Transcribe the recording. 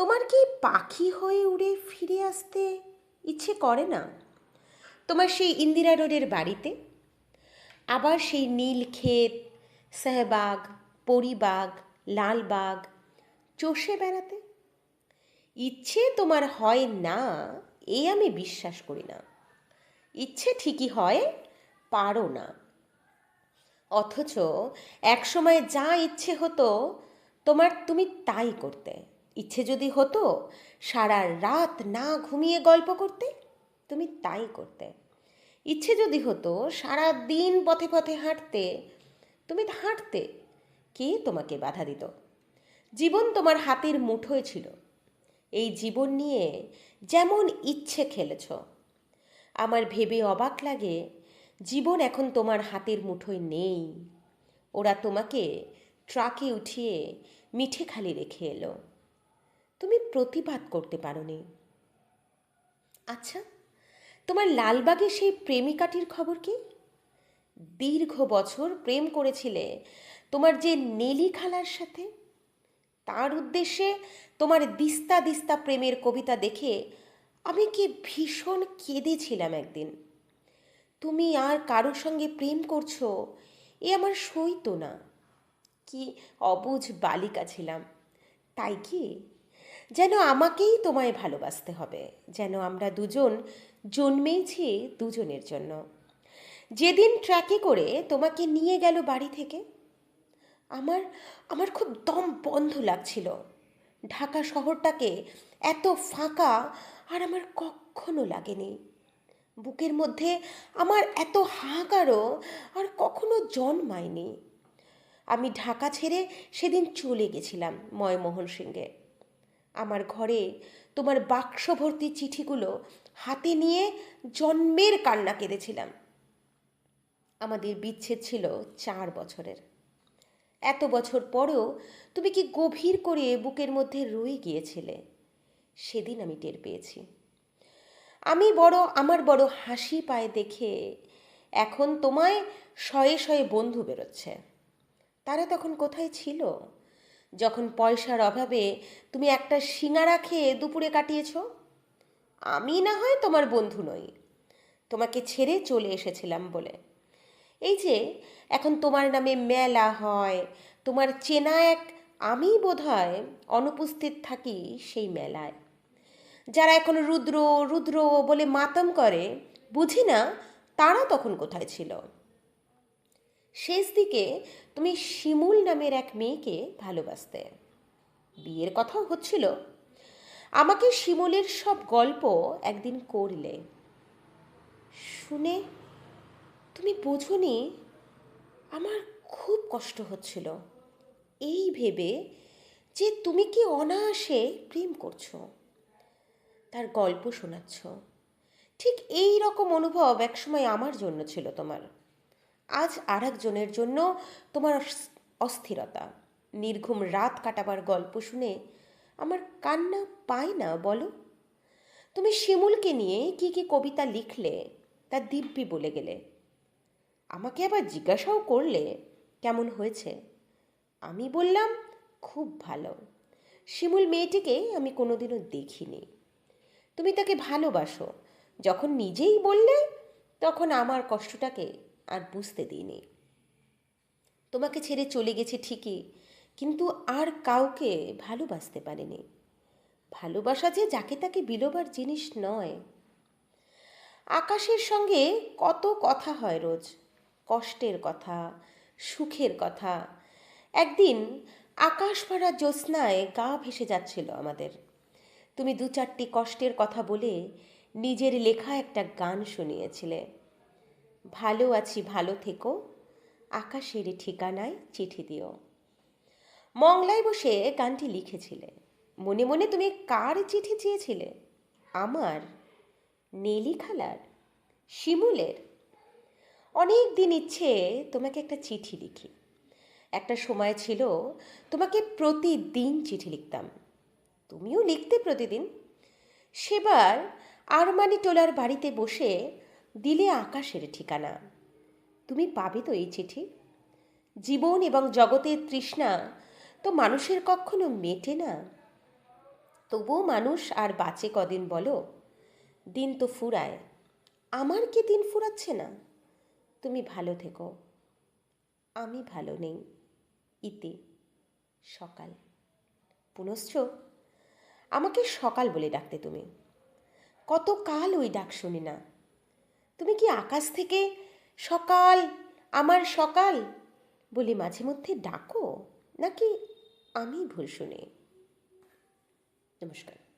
তোমার কি পাখি হয়ে উড়ে ফিরে আসতে ইচ্ছে করে না? তোমার সেই ইন্দিরা রোডের বাড়িতে? আবার সেই নীল ক্ষেত, শাহবাগ, পরিবাগ, লালবাগ, চষে বেড়াতে? ইচ্ছে তোমার হয় না এই আমি বিশ্বাস করি না। ইচ্ছে ঠিকই হয়, পারো না। অথচ একসময় যা ইচ্ছে হতো, তোমার তুমি তাই করতে। ইচ্ছে যদি হতো, সারা রাত না ঘুমিয়ে গল্প করতে, তুমি তাই করতে। ইচ্ছে যদি হতো, সারা দিন পথে পথে হাঁটতে, তুমি হাঁটতে, কে তোমাকে বাধা দিত? জীবন তোমার হাতের মুঠোয় ছিল। এই জীবন নিয়ে যেমন ইচ্ছে খেলেছ। আমার ভেবে অবাক লাগে, জীবন এখন তোমার হাতের মুঠোয় নেই। ওরা তোমাকে ট্রাকে উঠিয়ে মিঠে খালি রেখে এলো। তুমি প্রতিবাদ করতে পারোনি। আচ্ছা তোমার লালবাগে সেই প্রেমিকাটির খবর কি? দীর্ঘ বছর প্রেম করেছিলে তোমার যে নেলি খালার সাথে, তার উদ্দেশ্যে তোমার দিস্তা দিস্তা প্রেমের কবিতা দেখে আমি কি ভীষণ কেঁদেছিলাম একদিন। তুমি আর কারোর সঙ্গে প্রেম করছ, এ আমার সইতো না। কি অবুঝ বালিকা ছিলাম। তাই কি? যেন আমাকেই তোমায় ভালোবাসতে হবে, যেন আমরা দুজন জন্মেইছি দুজনের জন্য। যেদিন ট্র্যাকে করে তোমাকে নিয়ে গেল বাড়ি থেকে, আমার আমার খুব দম বন্ধ লাগছিল। ঢাকা শহরটাকে এত ফাঁকা আর আমার কখনো লাগেনি। বুকের মধ্যে আমার এত হাহাকারও আর কখনো জন্মায়নি। আমি ঢাকা ছেড়ে সেদিন চলে গেছিলাম ময়মোহন সিংহে আমার ঘরে। তোমার বাক্স ভর্তি চিঠিগুলো হাতে নিয়ে জন্মের কান্না কেঁদেছিলাম। আমাদের বিচ্ছেদ ছিল চার বছরের। এত বছর পরেও তুমি কি গভীর করে বুকের মধ্যে রয়ে গিয়েছিলে? সেদিন আমি টের পেয়েছি। আমি বড়, আমার বড় হাসি পায় দেখে এখন তোমায় শয়ে শয়ে বন্ধু বেরোচ্ছে। তারা তখন কোথায় ছিল? যখন পয়সার অভাবে তুমি একটা সিঙাড়া খেয়ে দুপুরে কাটিয়েছ? আমি না হয় তোমার বন্ধু নই। তোমাকে ছেড়ে চলে এসেছিলাম বলে। এই যে, এখন তোমার নামে মেলা হয়, তোমার চেনা এক আমি বোধহয় অনুপস্থিত থাকি সেই মেলায়। যারা এখন রুদ্র রুদ্র বলে মাতম করে, বুঝি না তারা তখন কোথায় ছিল? শেষ দিকে তুমি শিমুল নামের এক মেয়েকে ভালোবাসতে। বিয়ের কথাও হচ্ছিল। আমাকে শিমুলের সব গল্প একদিন করলে। শুনে তুমি বোঝনি আমার খুব কষ্ট হচ্ছিল। এই ভেবে যে তুমি কি অনায়াসে প্রেম করছ। তার গল্প শোনাচ্ছ। ঠিক এই রকম অনুভব একসময় আমার জন্য ছিল তোমার। আজ আর একজনের জন্য তোমার অস্থিরতা। নির্ঘুম রাত কাটাবার গল্প শুনে আমার কান্না পায় না, বলো? তুমি শিমুলকে নিয়ে কি কি কবিতা লিখলে, তা দিব্যি বলে গেলে। আমাকে আবার জিজ্ঞাসাও করলে, কেমন হয়েছে? আমি বললাম, খুব ভালো। শিমুল মেয়েটিকে আমি কোনোদিনও দেখিনি। তুমি তাকে ভালোবাসো। যখন নিজেই বললে, তখন আমার কষ্টটাকে আর বুঝতে দিইনি। তোমাকে ছেড়ে চলে গেছে ঠিকই, কিন্তু আর কাউকে ভালোবাসতে পারিনি। ভালোবাসা যে যাকে তাকে বিলোবার জিনিস নয়। আকাশের সঙ্গে কত কথা হয় রোজ, কষ্টের কথা, সুখের কথা। একদিন আকাশ ভরা জ্যোৎস্নায় গা ভেসে যাচ্ছিল আমাদের। তুমি দু চারটি কষ্টের কথা বলে নিজের লেখা একটা গান শুনিয়েছিলে। ভালো আছি, ভালো থেকো। আকাশের ঠিকানায় চিঠি দিও। মংলায় বসে গানটি লিখেছিলে। মনে মনে তুমি কার চিঠি চেয়েছিলে? আমার? নীলি খালার শিমুলের? অনেক দিন ইচ্ছে তোমাকে একটা চিঠি লিখি। একটা সময় ছিল তোমাকে প্রতিদিন চিঠি লিখতাম। তুমিও লিখতে প্রতিদিন। সেবার আরমানি টোলার বাড়িতে বসে দিলে আকাশের ঠিকানা। তুমি পাবে তো এই চিঠি? জীবন এবং জগতের তৃষ্ণা তো মানুষের কখনো মেটে না। তবুও মানুষ আর বাঁচে কদিন বলো? দিন তো ফুরায়। আমার কি দিন ফুরাচ্ছে না? তুমি ভালো থেকো। আমি ভালো নেই। ইতি, সকাল। পুনশ্চ আমাকে সকাল বলে ডাকতে তুমি। কত কাল ওই ডাক শুনি না। তুমি কি আকাশ থেকে সকাল, আমার সকাল বলে মাঝে মধ্যে ডাকো? নাকি আমি ভুল শুনি? নমস্কার।